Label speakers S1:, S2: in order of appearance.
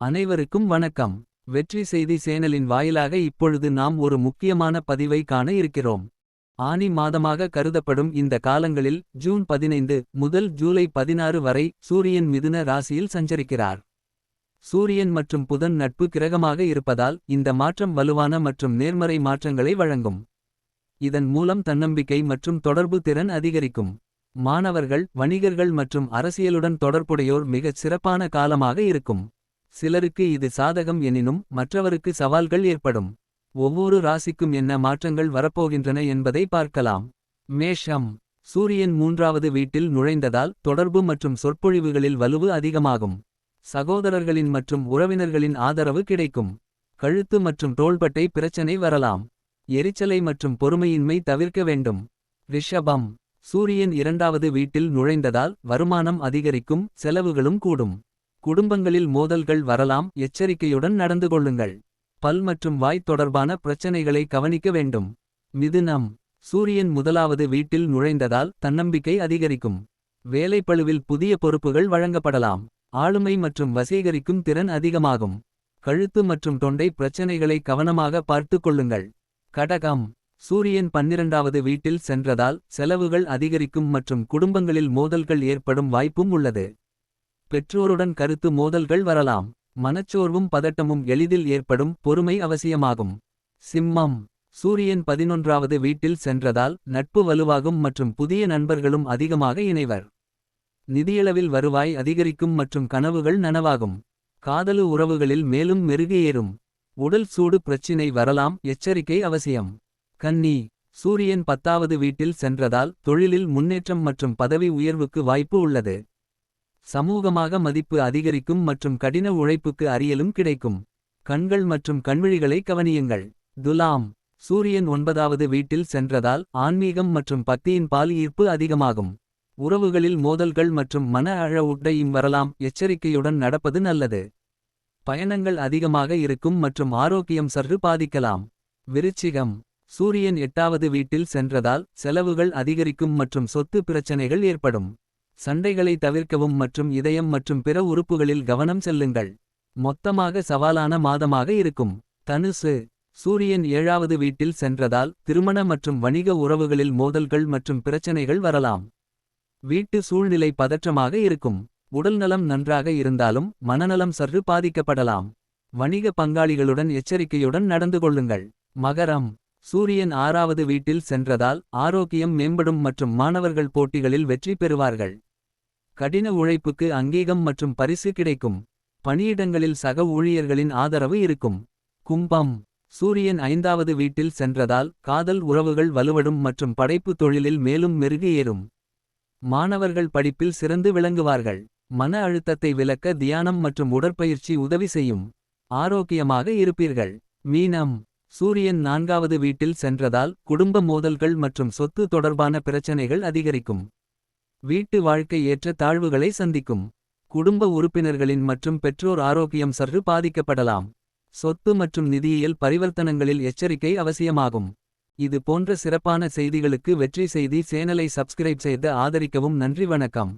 S1: அனைவருக்கும் வணக்கம். வெற்றி செய்தி சேனலின் வாயிலாக இப்பொழுது நாம் ஒரு முக்கியமான பதிவை காண இருக்கிறோம். ஆனி மாதமாக கருதப்படும் இந்த காலங்களில் ஜூன் பதினைந்து முதல் ஜூலை பதினாறு வரை சூரியன் மிதுன ராசியில் சஞ்சரிக்கிறார். சூரியன் மற்றும் புதன் நட்பு கிரகமாக இருப்பதால் இந்த மாற்றம் வலுவான மற்றும் நேர்மறை மாற்றங்களை வழங்கும். இதன் மூலம் தன்னம்பிக்கை மற்றும் தொடர்பு திறன் அதிகரிக்கும். மாணவர்கள் வணிகர்கள் மற்றும் அரசியலுடன் தொடர்புடையோர் மிகச் சிறப்பான காலமாக இருக்கும். சிலருக்கு இது சாதகம் எனினும் மற்றவருக்கு சவால்கள் ஏற்படும். ஒவ்வொரு ராசிக்கும் என்ன மாற்றங்கள் வரப்போகின்றன என்பதை பார்க்கலாம். மேஷம். சூரியன் மூன்றாவது வீட்டில் நுழைந்ததால் தொடர்பு மற்றும் சொற்பொழிவுகளில் வலுவு அதிகமாகும். சகோதரர்களின் மற்றும் உறவினர்களின் ஆதரவு கிடைக்கும். கழுத்து மற்றும் தோள்பட்டை பிரச்சனை வரலாம். எரிச்சலை மற்றும் பொறுமையின்மை தவிர்க்க வேண்டும். ரிஷபம். சூரியன் இரண்டாவது வீட்டில் நுழைந்ததால் வருமானம் அதிகரிக்கும் செலவுகளும் கூடும். குடும்பங்களில் மோதல்கள் வரலாம் எச்சரிக்கையுடன் நடந்து கொள்ளுங்கள். பல் மற்றும் வாய் தொடர்பான பிரச்சனைகளை கவனிக்க வேண்டும். மிதுனம். சூரியன் முதலாவது வீட்டில் நுழைந்ததால் தன்னம்பிக்கை அதிகரிக்கும். வேலைப்பளுவில் புதிய பொறுப்புகள் வழங்கப்படலாம். ஆளுமை மற்றும் வசீகரிக்கும் திறன் அதிகமாகும். கழுத்து மற்றும் தொண்டை பிரச்சனைகளை கவனமாக பார்த்துக் கொள்ளுங்கள். கடகம். சூரியன் பன்னிரண்டாவது வீட்டில் சென்றதால் செலவுகள் அதிகரிக்கும் மற்றும் குடும்பங்களில் மோதல்கள் ஏற்படும் வாய்ப்பும் உள்ளது. பெற்றோருடன் கருத்து மோதல்கள் வரலாம். மனச்சோர்வும் பதட்டமும் எளிதில் ஏற்படும் பொறுமை அவசியமாகும். சிம்மம். சூரியன் பதினொன்றாவது வீட்டில் சென்றதால் நட்பு வலுவாகும் மற்றும் புதிய நண்பர்களும் அதிகமாக இணைவர். நிதியளவில் வருவாய் அதிகரிக்கும் மற்றும் கனவுகள் நனவாகும். காதலு உறவுகளில் மேலும் மெருகேறும் உடல் சூடு பிரச்சினை வரலாம் எச்சரிக்கை அவசியம். கன்னி. சூரியன் பத்தாவது வீட்டில் சென்றதால் தொழிலில் முன்னேற்றம் மற்றும் பதவி உயர்வுக்கு வாய்ப்பு உள்ளது. சமூகமாக மதிப்பு அதிகரிக்கும் மற்றும் கடின உழைப்புக்கு அறியலும் கிடைக்கும். கண்கள் மற்றும் கண்விழிகளை கவனியுங்கள். துலாம். சூரியன் ஒன்பதாவது வீட்டில் சென்றதால் ஆன்மீகம் மற்றும் பக்தியின் பால் ஈர்ப்பு அதிகமாகும். உறவுகளில் மோதல்கள் மற்றும் மன அழ உட்டையும் வரலாம். எச்சரிக்கையுடன் நடப்பது நல்லது. பயணங்கள் அதிகமாக இருக்கும் மற்றும் ஆரோக்கியம் சற்று பாதிக்கலாம். விருச்சிகம். சூரியன் எட்டாவது வீட்டில் சென்றதால் செலவுகள் அதிகரிக்கும் மற்றும் சொத்து பிரச்சனைகள் ஏற்படும். சண்டைகளை தவிர்க்கவும் மற்றும் இதயம் மற்றும் பிற உறுப்புகளில் கவனம் செல்லுங்கள். மொத்தமாக சவாலான மாதமாக இருக்கும். தனுசு சூரியன் ஏழாவது வீட்டில் சென்றதால் திருமண மற்றும் வணிக உறவுகளில் மோதல்கள் மற்றும் பிரச்சனைகள் வரலாம். வீட்டு சூழ்நிலை பதற்றமாக இருக்கும். உடல்நலம் நன்றாக இருந்தாலும் மனநலம் சற்று பாதிக்கப்படலாம். வணிக பங்காளிகளுடன் எச்சரிக்கையுடன் நடந்து கொள்ளுங்கள். மகரம் சூரியன் ஆறாவது வீட்டில் சென்றதால் ஆரோக்கியம் மேம்படும் மற்றும் மாணவர்கள் போட்டிகளில் வெற்றி பெறுவார்கள். கடின உழைப்புக்கு அங்கீகம் மற்றும் பரிசு கிடைக்கும். பணியிடங்களில் சக ஊழியர்களின் ஆதரவு இருக்கும். கும்பம். சூரியன் ஐந்தாவது வீட்டில் சென்றதால் காதல் உறவுகள் வலுவடும் மற்றும் படைப்பு தொழிலில் மேலும் மெருகு ஏறும். மாணவர்கள் படிப்பில் சிறந்து விளங்குவார்கள். மன அழுத்தத்தை விலக்க தியானம் மற்றும் உடற்பயிற்சி உதவி செய்யும். ஆரோக்கியமாக இருப்பீர்கள். மீனம். சூரியன் நான்காவது வீட்டில் சென்றதால் குடும்ப மோதல்கள் மற்றும் சொத்து தொடர்பான பிரச்சனைகள் அதிகரிக்கும். வீட்டு வாழ்க்கை ஏற்ற தாழ்வுகளை சந்திக்கும். குடும்ப உறுப்பினர்களின் மற்றும் பெற்றோர் ஆரோக்கியம் சற்று பாதிக்கப்படலாம். சொத்து மற்றும் நிதியியல் பரிவர்த்தனங்களில் எச்சரிக்கை அவசியமாகும். இது போன்ற சிறப்பான செய்திகளுக்கு வெற்றி செய்தி சேனலை சப்ஸ்கிரைப் செய்து ஆதரிக்கவும் நன்றி வணக்கம்.